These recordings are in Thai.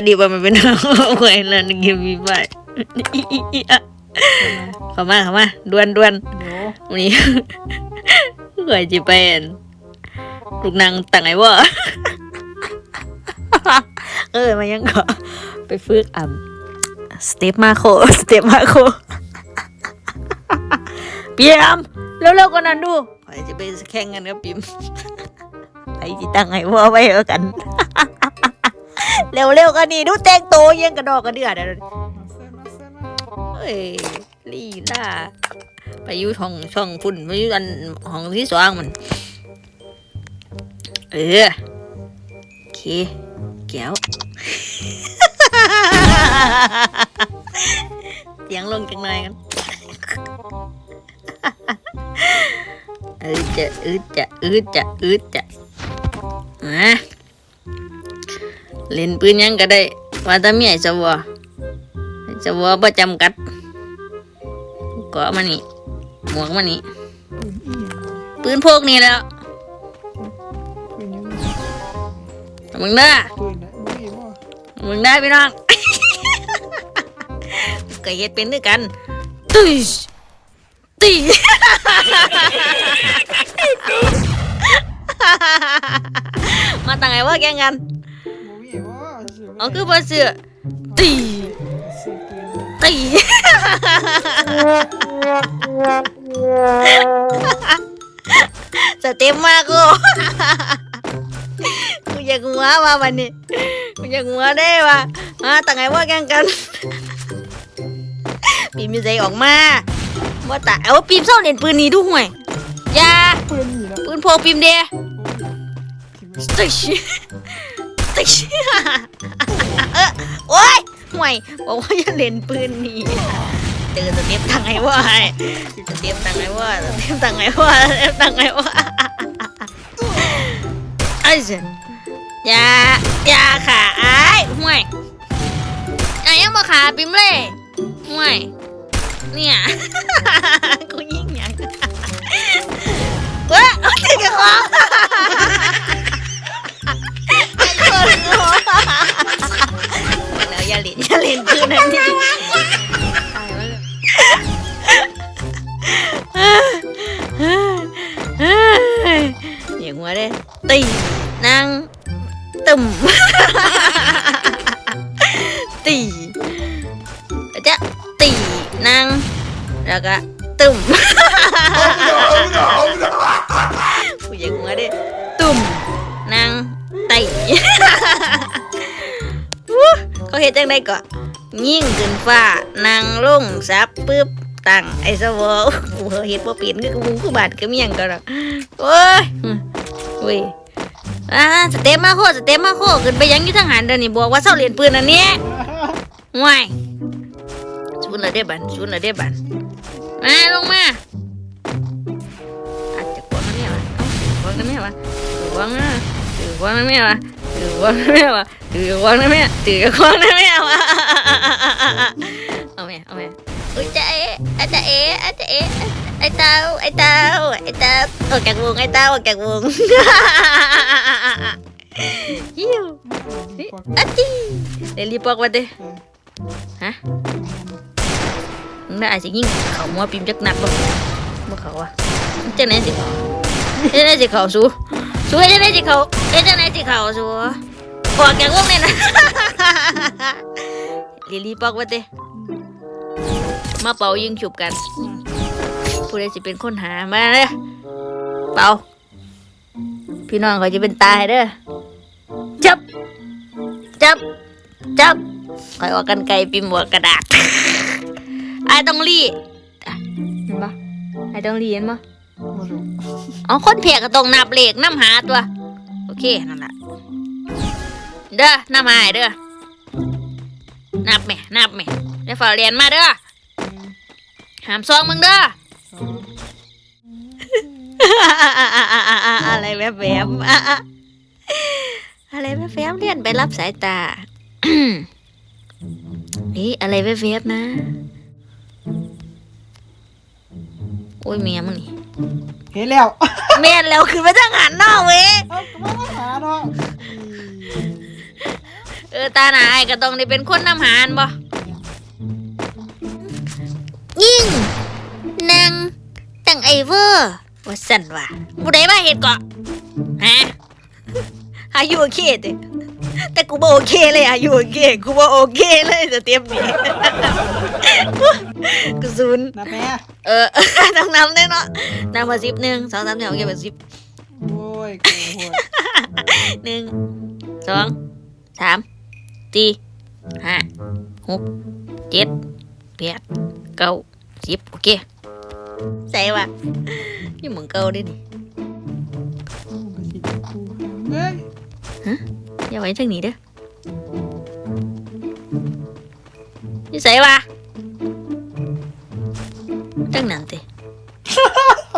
วัสดีว่ามันเป็นน้องไว้แล้วนึกยังมีไปเข้ามาเข้ามาดวนดวนเดี๋ยววันนี้ข่อยจะเป็นลูกนางต่างไงวะเออมายังก็ไปฝึกอ่ำสเต็ปมาโคสเต็ปมาโคเปียมเร็วๆกว่านั้นดูข่อยจะไปแข่งกันกับปิมไอ้ที่ตั้งไงวะไว้เอากัน เร็วๆกันนี่ดูแต่งตัวยังกระดอกกระเดือดเส้นมาเส้ยลีลาไปอยู่ห้องช่องพุ่นไปอยู่อันห้องที่สว่างมัน เออโอเคแก้วเสียงลงจังหน่อยกันเออจะอืดจะอืดจะอืดจะอะ เล่นปืนยังก็ได้ว่าแต่มีไอ้สวอไอ้สวอประจำกัดเกาะมานี่หมวกมานี่ปืนอีหยังปืนพกนี่แล้วมึงเด้มึงได้พี่น้องก็เฮ็ดเป็นด้วยกันตุยตีมาตั้งไงว่าแกงกัน เอาคือบ่เสือตีซื้อปืนตีสเต็มมากกูกูอยากหัวว่าวันนี้กูอยากหัวได้ว่ะมาตั้งไงว่าแกงกันปีมีใจออกมาว่าตาเอาปีมเศร้าเล่นปืนนี้ดูห่วยอยาปืนนี่นะปืนโพกปีมเดียที่มันตึช ตึชเออโอ้ยห่วยบอกว่าอย่าเล่นปืนนี้เจอสเต็ปตังไงวะสเต็ปตังไงวะสเต็ปตังไงวะสเต็ปตังไงวะไอ้เจ้ยายาขาไอ้ห่วยไอ้ยังมาขาปิมเลยห่วยเนี่ยกูยิ่งหยังเว้ยเอาติดกับคอ เล่นอย่าเล่นคืนนั้นดิตายแล้วอย่างหัวเด้ตีนางตุ่มตีจะตีนางแล้วก็ตุ่ม เฮ็ดจังไดก็ยิ่งขึ้นฟ้านางลงซับปึ๊บตั้งไอ้สวอกูเฮ็ดบ่เป็นคือกูคือบาดคือมีหยังก็ดอกโอ้ยเว้ยอ่าสเต็ปมาโคสเต็ปมาโคขึ้นไปยังอยู่ทางหันเดี๋ยวนี้บอกว่าเซาเรียนปืนอันนี้ห่วยชุนละเด้บันชุนละเด้บันมาลงมาอาจจะกวางนะแม่วะกวางนะแม่วะกวางนะกวางนะแม่วะ กวางนะแม่วะถือกวางนะแม่ถือกวางนะแม่วะเอาแม่เอาแม่อุ้ยจ้าเอ๋อาจารย์เอ๋อาจารย์เอ๋ไอ้เต้าไอ้เต้าไอ้เต้าออกจากวงไอ้เต้าออกจากวงฮิวอาจีเดี๋ยวรีบบอกมาเด้ฮะมึงได้อาจจะยิ่งเขามัวปิมจักหนักบ่บ่เขาอะจังไหนสิจังไหนสิเขาสู้สู้จังไหนสิเขา เอ๊ะจังไหนสิเขาสู้ออกจากวงเลยนะลิลี่บอกว่าเต้มาเป่ายิงฉุบกัน ผู้ใดจะเป็นคนหามาเลยเป่า พี่น้องเขาจะเป็นตายเด้อจับ จับ จับคอยออกกันไกลปิมหัวกระดาษไอ้ต้องรีอะเห็นปะไอ้ต้องรีเห็นปะบ่รู้อ๋อคนเพียก็ต้องนับเลขน้ำหาตัวโอ เคนั่นแหละเด้อน้ำหายเด้อนับแม่นับแม่เดี๋ยวฝ่าเรียนมาเด้อหามซองมึงเด้อองอะไรแบบแบบอะไรแบบแบบเรียนไปรับสายตานี่อะไรแบบแบบนะ โอ้ยเมียมึงนี่ เห็นแล้วแม่นแล้วคือไปทางหันนอกเว้ยเอาก็มาหาเนาะเออตาหนาไอ้ก็ต้องได้เป็นคนนำหารบ่ยิ่งนางตั้งไอเวอร์ว่าสั่นว่ะผู้ใดมาเห็ดเกาะฮะอายุโอเคเด้ แต่กูบ่โอเคเลยอายุโอเคกูบ่โอเคเลยสเต็ปนี้กูศูนย์นะแม่เออต้องนำได้เนาะนำมาสิบหนึ่งสองสามสี่ห้าหกเจ็ดแปดสิบโอ้ยกูโหดหนึ่งสองสามสี่ห้าหกเจ็ดแปดเก้าสิบโอเคใส่ว่ะอยู่เหมือนเก่าด้วยนี่กูก็สิกูเฮ้ยอย่า ไว้ทางนี้เด้ออยู่ใส่ว่ะตั้งนั้นเต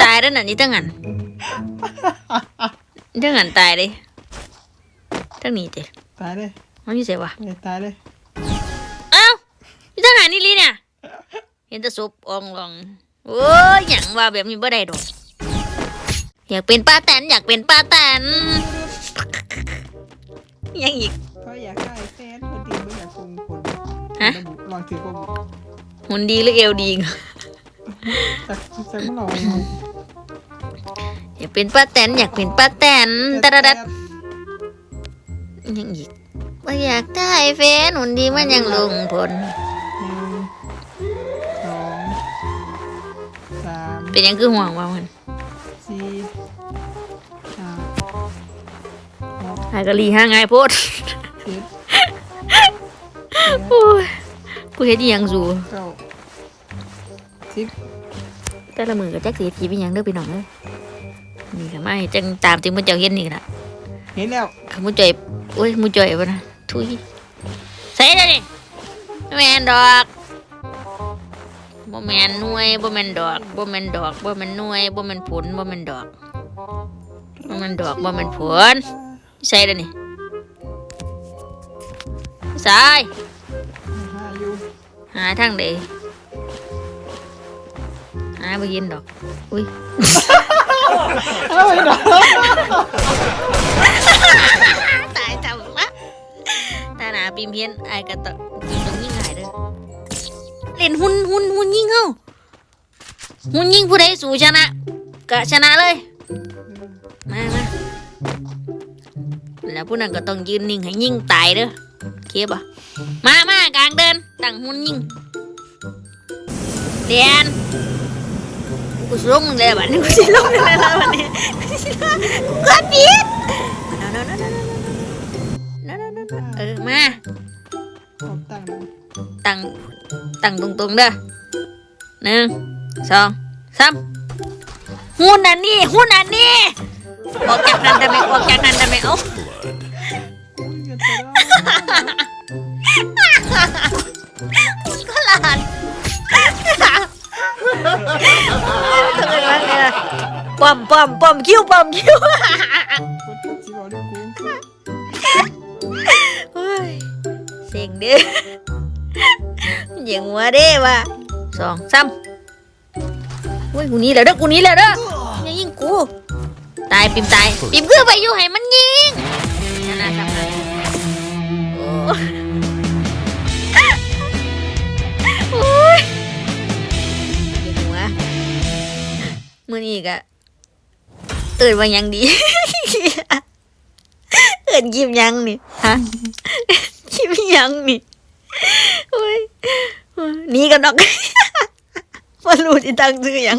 ตายแล้วน่ะนี่ตั้งนั้นตั้งนั้นตายเลยตั้งนี้เตตายเลยมันอยู่ใส่ว่ะเอ้ยตายเลยเอ้าอยู่ตั้งนั้นนี่ลีเนี่ยเห็นแต่ศพอองลองโอ้ยหยังว่าแบบนี้บ่ได้ดอกอยากเป็นป้าแตนอยากเป็นป้าแตน ยังอีกก็อยากได้แฟนคนดีไม่อยากคงคนฮะระบุลองถือว่าหุ่นดีหรือเอวดีจากจากมันหน่อยอยากเป็นป้าแตนอยากเป็นป้าแตนตะดะดัดยังอีกว่าอยากได้แฟนหุ่นดีมันยังลงผลหนึ่งสองสามเป็นหยังคือห่วงว่ามัน หกหากะลีห้าไงายโพดเจ็ดโอ้ยกูเฮ็ดอีหยังสู่เก้าสิบแต่ละมือก็จักสิเฮ็ดทีเป็นหยังเด้อพี่น้องเอ้ยนี่ก็มาให้จังตามที่มันเจ้าเฮ็ดนี่ล่ะเห็นแล้วขมุจ่อยโอ้ยมุจ่อยวะนะทุยใส่เลยนี่บ่แมนดอกบ่แมนหน่วยบ่แมนดอกบ่แมนดอกบ่แมนหน่วยบ่แมนผลบ่แมนดอกบ่แมนดอกบ่แมนผล ใส่เลยนี่ใส่หาอยู่หาทางใดหาบ่เห็นดอก อุ้ยเอ้ยเนาะตายจำละตาหนาปีมเพี้ยนไอ้กระตะกินตรงยิ่งหายเด้อเล่นหุ่นหุ่นหุ่นยิงเฮาหุ่นยิงผู้ใดสู่ชนะ กะชนะเลย มามา แล้วผู้นั้นก็ต้องยืนนิ่งให้ยิ่งตายเด้อเคปะมามากลางเดินต่างหุ่นยิงเรียนกูลงเลยบัดนี้กูสิลงเลยแล้วบัดนี้กูกูก็ผิดเออมาตั้งตั้งตรงๆเด้อหนึ่งสองสามหุ่นอันนี้หุ่นอันนี้ออกจากนั้นได้ไหมออกจากนั้นได้ไหมเอ้า ก็หลานทำไมวะเนี่ยปอมปอมปอมคิ้วปอมคิ้วคนสิบอกด้วยกูเฮ้ยเสียงเด้ออย่างหัวเด้ว่ะสองสามเฮ้ยกูหนี้แล้วเด้อกูหนี้แล้วเด้ออย่ายิงกู ตายปิมตายปิมคือไปอยู่ให้มันยิงนั่นน่ะทำไง โอ้โอ้ยยิงหัวมือนี้กะเอิดว่ายังดี เอิดยิ้มยังนี่ฮะยิ้มยังนี่โอ้ยหนี่กันดอกว่ารู้ที่ตั้งชื่อยัง